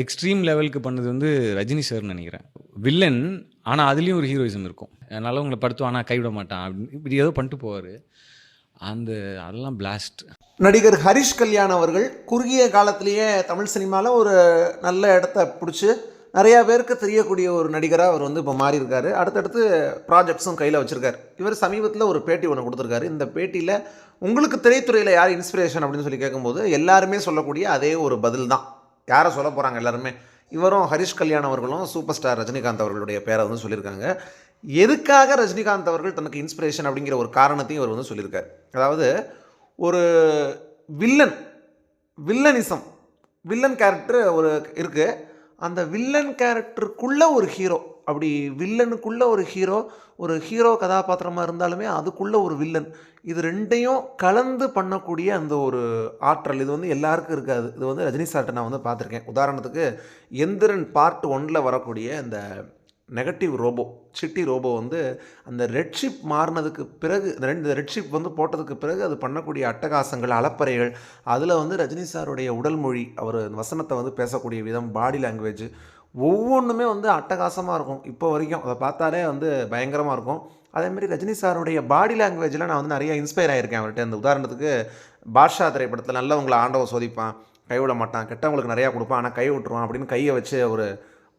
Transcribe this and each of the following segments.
Extreme லெவலுக்கு பண்ணது வந்து ரஜினி சார்னு நினைக்கிறேன். வில்லன் ஆனால் அதுலேயும் ஒரு ஹீரோயிசம் இருக்கும். அதனால் உங்களை படுத்துவான் ஆனால் கைவிட மாட்டான் அப்படின்னு. இப்படி ஏதோ பண்ணிட்டு போவார். அந்த அதெல்லாம் பிளாஸ்ட் நடிகர் ஹரிஷ் கல்யாண் அவர்கள் குறுகிய காலத்திலேயே தமிழ் சினிமாவில் ஒரு நல்ல இடத்த பிடிச்சி நிறையா பேருக்கு தெரியக்கூடிய ஒரு நடிகராக அவர் வந்து இப்போ மாறியிருக்காரு. அடுத்தடுத்து ப்ராஜெக்ட்ஸும் கையில் வச்சுருக்காரு. இவர் சமீபத்தில் ஒரு பேட்டி ஒன்று கொடுத்துருக்காரு. இந்த பேட்டியில் உங்களுக்கு திரைத்துறையில் யார் இன்ஸ்பிரேஷன் அப்படின்னு சொல்லி கேட்கும்போது எல்லாருமே சொல்லக்கூடிய அதே ஒரு பதில் தான் யாரை சொல்ல போகிறாங்க எல்லாருமே? இவரும் ஹரிஷ் கல்யாண் அவர்களும் சூப்பர் ஸ்டார் ரஜினிகாந்த் அவர்களுடைய பேரை வந்து சொல்லியிருக்காங்க. எதுக்காக ரஜினிகாந்த் அவர்கள் தனக்கு இன்ஸ்பிரேஷன் அப்படிங்கிற ஒரு காரணத்தையும் இவர் வந்து சொல்லியிருக்காரு. அதாவது ஒரு வில்லன் வில்லனிசம் வில்லன் கேரக்டர் ஒரு இருக்குது அந்த வில்லன் கேரக்டருக்குள்ளே ஒரு ஹீரோ அப்படி வில்லனுக்குள்ளே ஒரு ஹீரோ ஒரு ஹீரோ கதாபாத்திரமாக இருந்தாலுமே அதுக்குள்ளே ஒரு வில்லன் இது ரெண்டையும் கலந்து பண்ணக்கூடிய அந்த ஒரு ஆற்றல். இது வந்து எல்லாருக்கும் இருக்காது. இது வந்து ரஜினி சார்ட்டை நான் வந்து பார்த்துருக்கேன். உதாரணத்துக்கு எந்திரன் பார்ட் ஒன்னில் வரக்கூடிய அந்த நெகட்டிவ் ரோபோ சிட்டி ரோபோ வந்து அந்த ரெட்ஷிப் மாறினதுக்கு பிறகு இந்த ரெண்டு ரெட்ஷிப் வந்து போட்டதுக்கு பிறகு அது பண்ணக்கூடிய அட்டகாசங்கள் அலப்பறைகள் அதில் வந்து ரஜினி சாருடைய உடல் மொழி அவர் வசனத்தை வந்து பேசக்கூடிய விதம் பாடி லாங்குவேஜ் ஒவ்வொன்றுமே வந்து அட்டகாசமாக இருக்கும். இப்போ வரைக்கும் அதை பார்த்தாலே வந்து பயங்கரமாக இருக்கும். அதேமாரி ரஜினி சாருடைய பாடி லாங்குவேஜில் நான் வந்து நிறைய இன்ஸ்பயர் ஆகியிருக்கேன் அவர்கிட்ட. அந்த உதாரணத்துக்கு பாட்ஷா திரைப்படத்தில் நல்லவங்களை ஆண்டவ சோதிப்பான் கைவிட மாட்டான் கெட்டவங்களுக்கு நிறையா கொடுப்பான் ஆனால் கை விட்டுருவான் அப்படின்னு கையை வச்சு ஒரு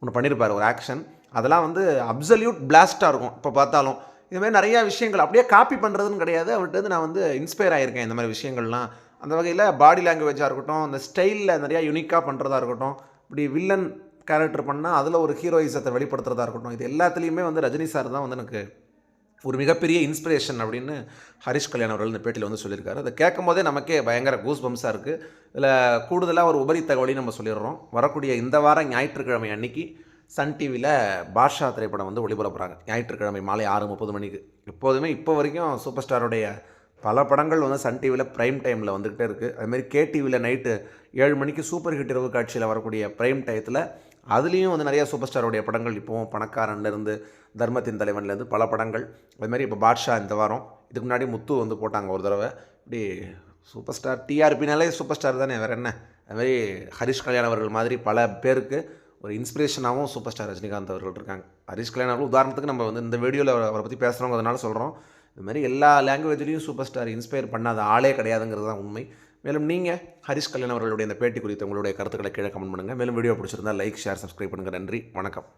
ஒன்று பண்ணியிருப்பார் ஒரு ஆக்ஷன் அதெல்லாம் வந்து அப்சல்யூட் பிளாஸ்ட்டாக இருக்கும். இப்போ பார்த்தாலும். இதுமாதிரி நிறையா விஷயங்கள். அப்படியே காப்பி பண்ணுறதுன்னு கிடையாது. அவர்கிட்ட வந்து நான் வந்து இன்ஸ்பயர் ஆகியிருக்கேன் இந்த மாதிரி விஷயங்கள்லாம். அந்த வகையில் பாடி லாங்குவேஜாக இருக்கட்டும் அந்த ஸ்டைலில் நிறையா யூனிக்காக பண்ணுறதா இருக்கட்டும் இப்படி வில்லன் கேரக்டர் பண்ணால் அதில் ஒரு ஹீரோயிசத்தை வெளிப்படுத்துறதா இருக்கட்டும். இது எல்லாத்துலேயுமே வந்து ரஜினி சார் தான் வந்து எனக்கு ஒரு மிகப்பெரிய இன்ஸ்பிரேஷன் அப்படின்னு ஹரிஷ் கல்யாண் அவர்கள் இந்த பேட்டியில் வந்து சொல்லியிருக்காரு. அதை கேட்கும் போதே நமக்கே பயங்கர கூஸ் பம்ஸாக இருக்குது இதில் கூடுதலாக ஒரு உபரி தகவலையும் நம்ம சொல்லிடுறோம். வரக்கூடிய இந்த வாரம் ஞாயிற்றுக்கிழமை அன்னைக்கு சன் டிவியில் பாஷா திரைப்படம் வந்து ஒளிபரப்புறாங்க ஞாயிற்றுக்கிழமை மாலை ஆறு முப்பது மணிக்கு. எப்போதுமே இப்போ வரைக்கும் சூப்பர் ஸ்டாருடைய பல படங்கள் வந்து சன் டிவியில் ப்ரைம் டைமில் வந்துக்கிட்டே இருக்குது அதுமாரி கே டிவியில் நைட்டு ஏழு மணிக்கு சூப்பர் ஹிட் இரவு காட்சியில் வரக்கூடிய ப்ரைம் டயத்தில் அதுலேயும் வந்து நிறைய சூப்பர் ஸ்டாருடைய படங்கள். இப்போவும் பணக்காரன்லேருந்து தர்மத்தின் தலைவன்லேருந்து பல படங்கள். அதுமாரி இப்போ பாட்ஷா இந்த வாரம் இதுக்கு முன்னாடி முத்து வந்து போட்டாங்க ஒரு தடவை. இப்படி சூப்பர் ஸ்டார் டிஆர்பினாலே சூப்பர் ஸ்டார் தானே வேறு என்ன? அதுமாரி ஹரிஷ் கல்யாண் அவர்கள் மாதிரி பல பேருக்கு ஒரு இன்ஸ்பிரேஷனாகவும் சூப்பர் ஸ்டார் ரஜினிகாந்த் அவர்கள் இருக்காங்க. ஹரிஷ் கல்யாணம் உதாரணத்துக்கு நம்ம வந்து இந்த வீடியோவில் அவரை பற்றி பேசுகிறவங்க பேசுகிறோங்கிறதுனால சொல்கிறோம் இது மாதிரி எல்லா லாங்குவேஜ்லேயும் சூப்பர் ஸ்டார் இன்ஸ்பயர் பண்ணாத ஆளே கிடையாதுங்கிறது தான் உண்மை. மேலும் நீங்கள் ஹரிஷ் கல்யாண் அவர்களுடைய இந்த பேட்டி குறித்து உங்களுடைய கருத்துக்களை கீழே கமெண்ட் பண்ணுங்கள் மேலும் வீடியோ பிடிச்சிருந்தா லைக் ஷேர் சப்ஸ்கிரைப் பண்ணுங்கள் நன்றி. வணக்கம்.